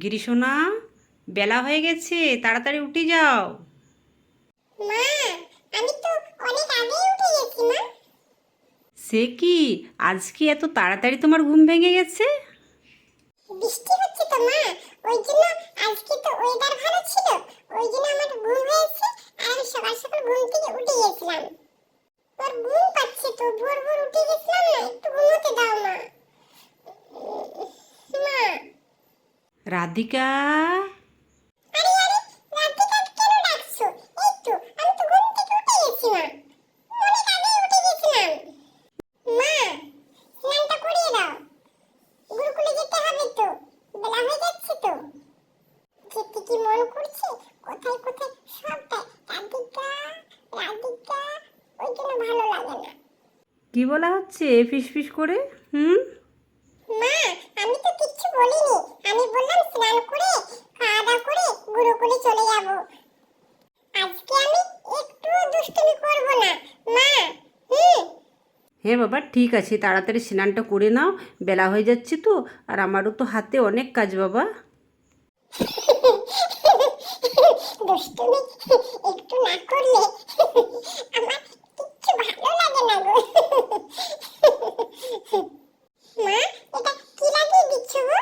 গিরিশোনা বেলা হয়ে গেছে তাড়াতাড়ি উঠে যাও। মা আমি তো অনেক আগেই উঠে গেছি মা। সে কি? আজকে এত তাড়াতাড়ি তোমার ঘুম ভেঙে গেছে? বৃষ্টি হচ্ছে তো মা। ওই জন্য আজকে তো ওয়েদার ভালো ছিল। ওই জন্য আমার ঘুম হয়েছে আর আমি সকাল সকাল ঘুম থেকে উঠে গেছিলাম। তোর ঘুম পাচ্ছে তো ভোর ভোর উঠে গেছিলাম না একটু ঘুমোতে দাও মা। রাধিকা? হয়ে মন কি বলা হচ্ছে? ফিস ফিস করে হুম? মা আমি তো কিচ্ছু বলিনি আমি বললাম স্নান করে খাওয়া দাওয়া করে গুরুকুলে চলে যাব আজকে আমি একটু দুষ্টুমি করব না মা হুম হ্যাঁ বাবা ঠিক আছে তাড়াতাড়ি স্নানটা করে নাও বেলা হয়ে যাচ্ছে তো আর আমারও তো হাতে অনেক কাজ বাবা। দুষ্টুমি একটু না করলে আমার কিচ্ছু ভালো লাগে না গো। মা এটা কি লাগিয়ে দিচ্ছ গো?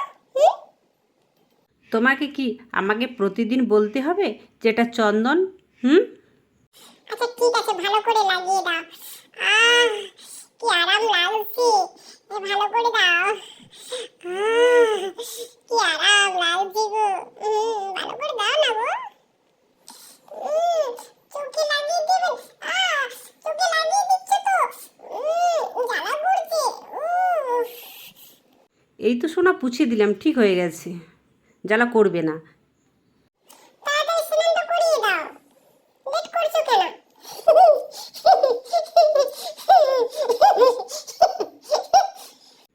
তোমাকে কি আমাকে প্রতিদিন বলতে হবে যেটা চন্দন? হুম? আচ্ছা ঠিক আছে ভালো করে লাগিয়ে দাও। আহ কি আরাম লাগছে? ভালো করে দাও। কি আরাম লাগছে গো। ভালো করে দাও না গো। চোখে লাগিয়ে দেবেন চোখে লাগিয়ে দিচ্ছে তো। জ্বালা করছে। এই তো সোনা পুছিয়ে দিলাম, ঠিক হয়ে গেছে। জ্বালা করবে না তাড়াতাড়ি স্নানটা করিয়ে দাও লেট করছ কেন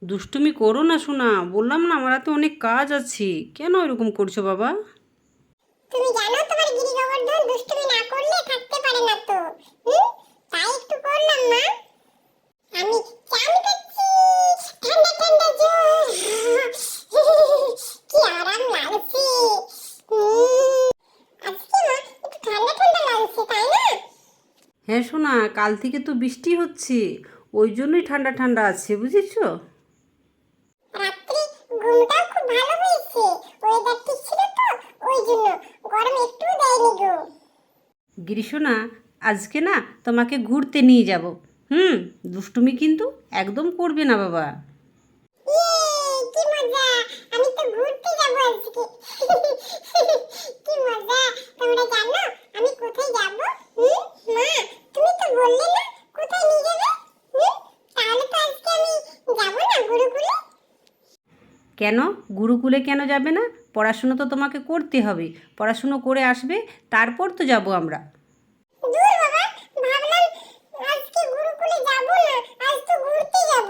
দুষ্টুমি করো না শোনা বললাম না আমার হাতে অনেক কাজ আছে। কেন এরকম করছ বাবা? তুমি জানো তোমার গিরি গোবর্ধন দুষ্টুমি না করলে থাকতে পারে না তো। তাই একটু করলাম মা। আমি চান করছি। ঠান্ডা ঠান্ডা জল। কি আরাম লাগছে। হুম, আজকে মা একটু ঠান্ডা ঠান্ডা লাগছে তাই না? হ্যাঁ শোনা কাল থেকে তো বৃষ্টি হচ্ছে। ওই জন্যই ঠান্ডা ঠান্ডা আছে বুঝেছ? ঘুমটাও খুব ভালো হয়েছে। ওয়েদার ঠিক ছিল তো ওই জন্য। গরম একটু দেয়নি গো। গ্রীষ্মনা আজকে না তোমাকে ঘুরতে নিয়ে যাব। হুম দুষ্টুমি কিন্তু একদম করবে না বাবা। ইয়ে, কি মজা। আমি তো কেন? গুরুকুলে কেন যাবে না? পড়াশুনো তো তোমাকে করতে হবে। পড়াশুনো করে আসবে, তারপর তো যাব আমরা। দূর বাবা, ভাবলাম আজকে গুরুকুলে যাব না, আজ তো ঘুরতে যাব।